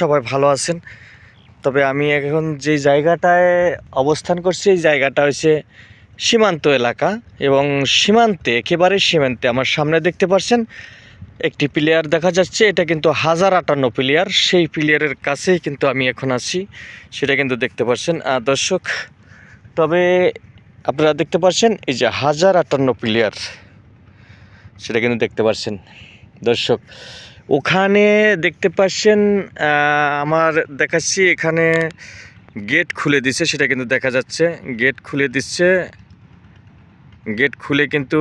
সবাই ভালো আছেন। তবে আমি এখন যে জায়গাটায় অবস্থান করছি, এই জায়গাটা হচ্ছে সীমান্ত এলাকা এবং সীমান্তে, একেবারে সীমান্তে আমার সামনে দেখতে পাচ্ছেন একটি প্লেয়ার দেখা যাচ্ছে। এটা কিন্তু হাজার আটান্ন প্লেয়ার সেই প্লেয়ারের কাছেই কিন্তু আমি এখন আছি, সেটা কিন্তু দেখতে পাচ্ছেন দর্শক, তবে আপনারা দেখতে পাচ্ছেন এই যে হাজার আটান্ন প্লেয়ার সেটা কিন্তু দেখতে পাচ্ছেন দর্শক ওখানে দেখতে পাচ্ছেন আমার দেখাচ্ছি, এখানে গেট খুলে দিচ্ছে সেটা কিন্তু দেখা যাচ্ছে। গেট খুলে দিচ্ছে। গেট খুলে কিন্তু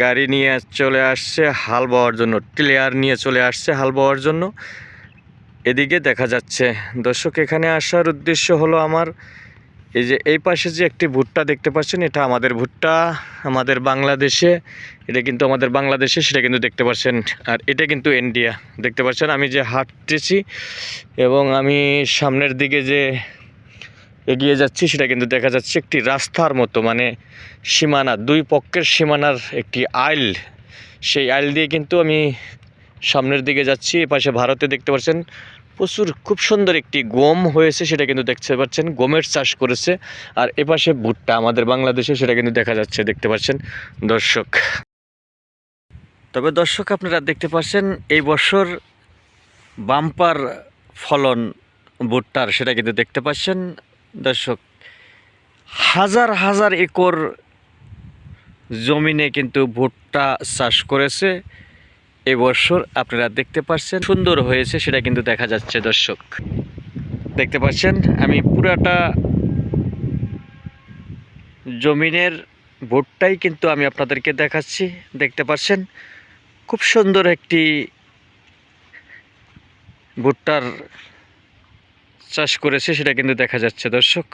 গাড়ি নিয়ে চলে আসছে, হাল বওয়ার জন্য প্লেয়ার নিয়ে চলে আসছে, হাল বওয়ার জন্য। এদিকে দেখা যাচ্ছে, দর্শক, এখানে আসার উদ্দেশ্য হলো আমার এই যে এই পাশে যে একটি ভুট্টা দেখতে পাচ্ছেন, এটা আমাদের ভুট্টা, আমাদের বাংলাদেশে, এটা কিন্তু আমাদের বাংলাদেশে, সেটা কিন্তু দেখতে পাচ্ছেন। আর এটা কিন্তু ইন্ডিয়া, দেখতে পাচ্ছেন? আমি যে হাঁটতেছি এবং আমি সামনের দিকে যে এগিয়ে যাচ্ছি, সেটা কিন্তু দেখা যাচ্ছে একটি রাস্তার মতো মানে সীমানা, দুই পক্ষের সীমানার একটি আইল। সেই আইল দিয়ে কিন্তু আমি সামনের দিকে যাচ্ছি, এপাশে ভারতে দেখতে পাচ্ছেন প্রচুর খুব সুন্দর একটি গম হয়েছে, সেটা কিন্তু দেখতে পাচ্ছেন, গমের চাষ করেছে। আর এপাশে ভুট্টা আমাদের বাংলাদেশে, সেটা কিন্তু দেখা যাচ্ছে, দেখতে পাচ্ছেন। দর্শক, তবে দর্শক আপনারা দেখতে পাচ্ছেন, এই বছর বাম্পার ফলন ভুট্টার, সেটা কিন্তু দেখতে পাচ্ছেন। দর্শক, হাজার হাজার একর জমিনে কিন্তু ভুট্টা চাষ করেছে। এবছর আপনারা দেখতে পাচ্ছেন সুন্দর হয়েছে সেটা কিন্তু দেখা যাচ্ছে, দর্শক। দেখতে পাচ্ছেন, আমি পুরাটা জমিনের ভুট্টাই কিন্তু আমি আপনাদেরকে দেখাচ্ছি। দেখতে পাচ্ছেন, খুব সুন্দর একটি ভুট্টার চাষ করেছে সেটা কিন্তু দেখা যাচ্ছে, দর্শক।